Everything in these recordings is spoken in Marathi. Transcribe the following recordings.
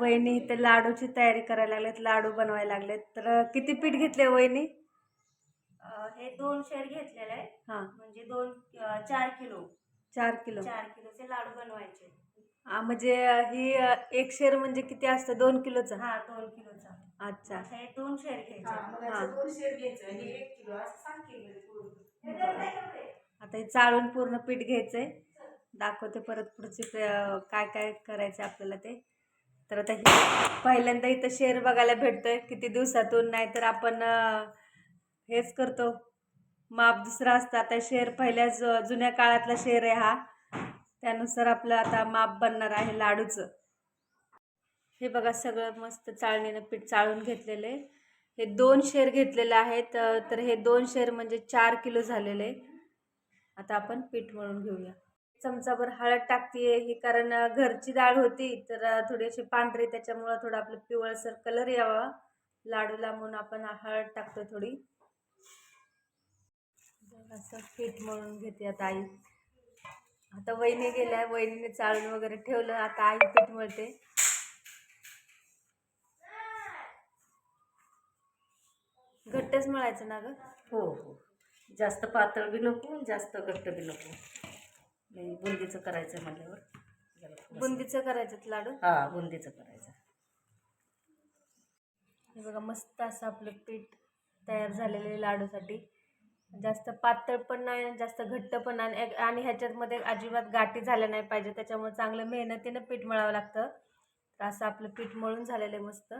वहिनी इथे लाडूची तयारी करायला लागलेत लाडू बनवायला लागलेत. तर किती पीठ घेतले वहिनी? अं, हे दोन शेर घेतलेले आहे हां. म्हणजे दोन चार किलो. चार किलो. चार किलोचे लाडू बनवायचे. हा, म्हणजे ही एक शेर म्हणजे किती असतं? दोन किलोचं? हा दोन किलोचा. अच्छा. आता हे दोन शेर घ्यायचे. हा. दोन शेर घ्यायचं हे एक किलो असं सांग केलं आता हे चाळून पूर्ण पीठ घ्यायचंय. दाखवते परत पुढचे काय काय करायचं आपल्याला ते. तर आता हे पहिल्यांदा इथं शेर बघायला भेटतोय. किती दिवसातून नाहीतर आपण हेच करतो. माप दुसरा असतं. आता शेर पहिल्या जु जुन्या काळातला शेर आहे हा. त्यानुसार आपलं आता माप बनणार आहे लाडूचं. हे बघा सगळं मस्त चाळणीनं पीठ चाळून घेतलेलं आहे. हे दोन शेर घेतलेले आहेत. तर हे दोन शेर म्हणजे चार किलो झालेले आता आपण पीठ मळून घेऊया. चमचाभर हळद टाकते ही कारण घरची डाळ होती तर थोडी अशी पांढरी त्याच्यामुळं थोडं आपलं पिवळसर कलर यावा. लाडूला म्हणून आपण हळद टाकतो थोडी. असं पीठ मळून घेते आता आई. आता वहिनी गेल्या वहिनीने चाळून वगैरे ठेवलं आता आई पीठ मळते. घट्टच मळायचं ना गं? हो हो. जास्त पातळ बी नको जास्त घट्ट बी नको. नाही बुंदीचं करायचं म्हटल्यावर जरा थोडंसं- बुंदीचं करायचं लाडू? हा बुंदीचं करायचं. हे बघा मस्त असं आपलं पीठ तयार झालेलं आहे लाडूसाठी. जास्त पातळ पण नाही आणि जास्त घट्ट पण नाही. आणि- आणि ह्याच्यामध्ये अजिबात गाठी झाल्या नाही पाहिजे त्याच्यामुळे चांगलं मेहनतीनं पीठ मळावं लागतं. तर असं आपलं पीठ मळून झालेलं आहे मस्त.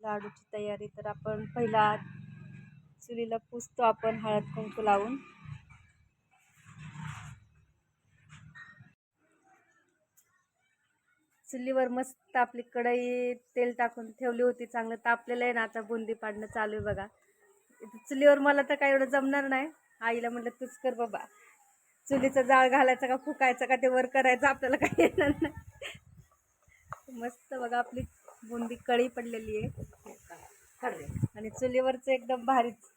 लाडूची तयारी तर आपण पहिला चुलीला पुसतो आपण हळद कुंकू लावून. चुलीवर मस्त आपली कढई तेल टाकून ठेवली होती चांगलं तापलेलं आहे ना आता बुंदी पाडणं चालू आहे बघा. चुलीवर मला तर काय एवढं जमणार नाही. आईला म्हटलं तूच कर बाबा. चुलीचं जाळ घालायचं का फुकायचं का ते वर करायचं आपल्याला काही येणार नाही. मस्त बघा आपली बुंदी कळी पडलेली आहे. आणि चुलीवरचं एकदम भारीच.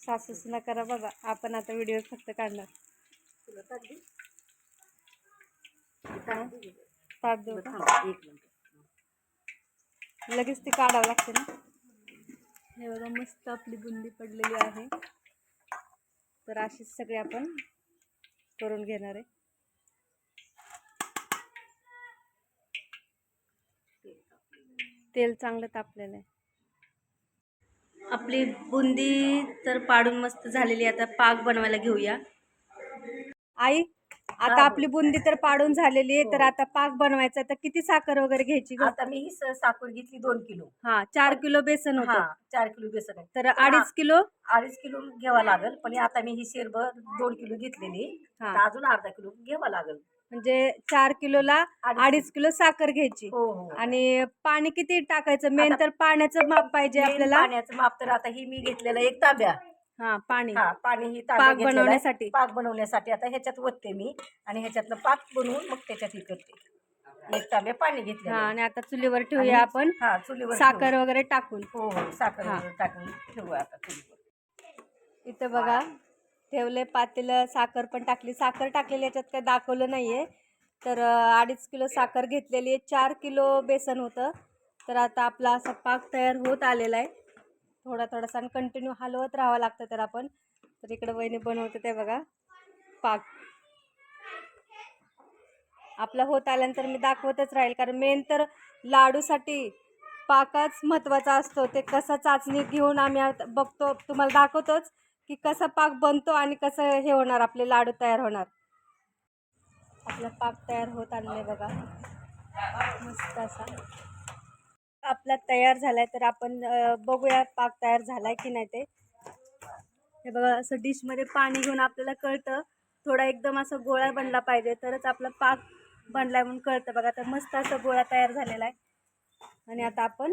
सासूस ना करा बघा आपण आता व्हिडिओ फक्त काढणार. तुला ताट देऊ एक मिनिट लगेच ती काढावं लागते ना. हे बघा मस्त आपली बुंदी पडलेली आहे. तर अशीच सगळी आपण करून घेणार आहे. तेल चांगलं तापलेलं आहे. आपली बुंदी तर पाडून मस्त झालेली. आता पाक बनवायला घेऊया. आई आता आपली बुंदी तर पाडून झालेली आहे तर आता पाक बनवायचा तर किती साखर वगैरे घ्यायची ग? आता मी ही स- साखर घेतली दोन किलो. हा चार किलो बेसन हा होतं चार किलो बेसन आहे. तर अडीच किलो? अडीच किलो घ्यावा लागेल पण आता मी ही शेरभर दोन किलो घेतलेली हा. तर अजून अर्धा किलो घ्यावा लागेल. म्हणजे चार किलोला अडीच अडीच किलो साखर घ्यायची. हो हो. आणि पाणी किती टाकायचं? मेन तर पाण्याचं माप पाहिजे मेन आपल्याला. पाण्याचं माप तर आता ही मी घेतलेलं एक तांब्या. हा पाणी. हा पाणी ही पाक तांब्या घेतलेला आहे. बनवण्यासाठी. पाक बनवण्यासाठी आता ह्याच्यात ओतते मी आणि ह्याच्यातलं पाक बनवून मग त्याच्यात हे करते. एक तांब्या पाणी घेतलं हा आणि आता चुलीवर ठेवूया आपण. हा चुलीवर साखर वगैरे टाकून. हो हो साखर हा. वगैरे टाकून ठेवू आता चुलीवर. इथं बघा ठेवले पातेलं साखर पण टाकली. साखर टाकलेली याच्यात काही दाखवलं नाहीये. तर अं, अडीच किलो साखर घेतलेली आहे. चार किलो बेसन होतं. तर आता आपला असा पाक तयार होत आलेला आहे. थोडा थोडासा आणि कंटिन्यू हलवत राहावं लागतं तर आपण. तर इकडं वहिनी बनवते ते बघा. पाक. आपला होत आल्यानंतर मी दाखवतच राहील कारण मेन तर लाडूसाठी पाकच महत्त्वाचा असतो. ते कसं चाचणी घेऊन आम्ही बघतो. तुम्हाला दाखवतोच की कसा पाक बनतो आणि कसं हे होणार आपले लाडू तयार होणार. आपला पाक तयार होत आलेला बघा. मस्त असा. आपला तयार झाला आहे तर आपण बघूया पाक तयार झाला आहे की नाही ते. हे बघा असं डिशमध्ये पाणी घेऊन आपल्याला कळतं. थोडा एकदम असं गोळा बनला पाहिजे तरच आपला पाक बनलाय म्हणून कळतं. बघा तर मस्त असं गोळा तयार झालेला आहे. आणि आता आपण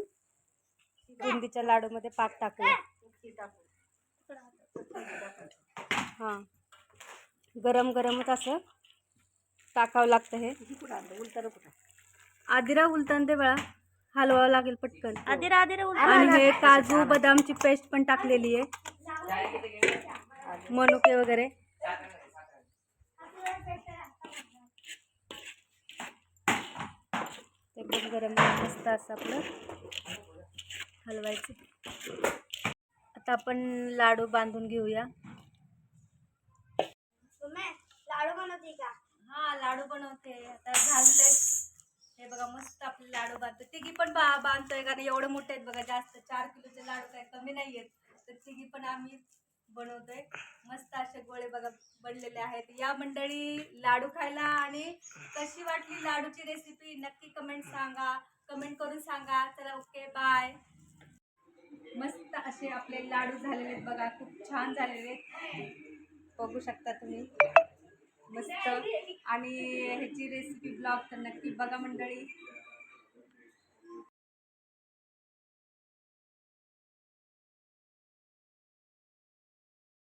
बुंदीच्या लाडूमध्ये पाक टाकूया. हां. गरम गरमच असं टाकावं लागतं हे. आदिरा उलटण ते हलवावं लागेल पटकन. आधी राधे आणि हे काजू बदामची पेस्ट पण टाकलेली आहे. मनुके वगैरे. ते पण गरम मस्त असं आपलं हलवायचं. आता आपण लाडू बांधून घेऊया. लाडू बनवते का? हा लाडू बनवते. आता झाले हे बघा मस्त आपले लाडू बांधतो तिघी पण बा बांधतोय कारण एवढे मोठे आहेत बघा जास्त चार किलोचे लाडू काय कमी नाही आहेत. तर तिघी पण आम्ही बनवतोय. मस्त असे गोळे बघा बनलेले आहेत. या मंडळी लाडू खायला आणि कशी वाटली लाडूची रेसिपी नक्की कमेंट सांगा. कमेंट करून सांगा. चला ओके बाय मस्त असे आपले लाडू झालेले आहेत बघा खूप छान झालेले आहेत. बघू शकता तुम्ही. मस्त. आणि ह्याची रेसिपी ब्लॉग तर नक्की बघा मंडळी.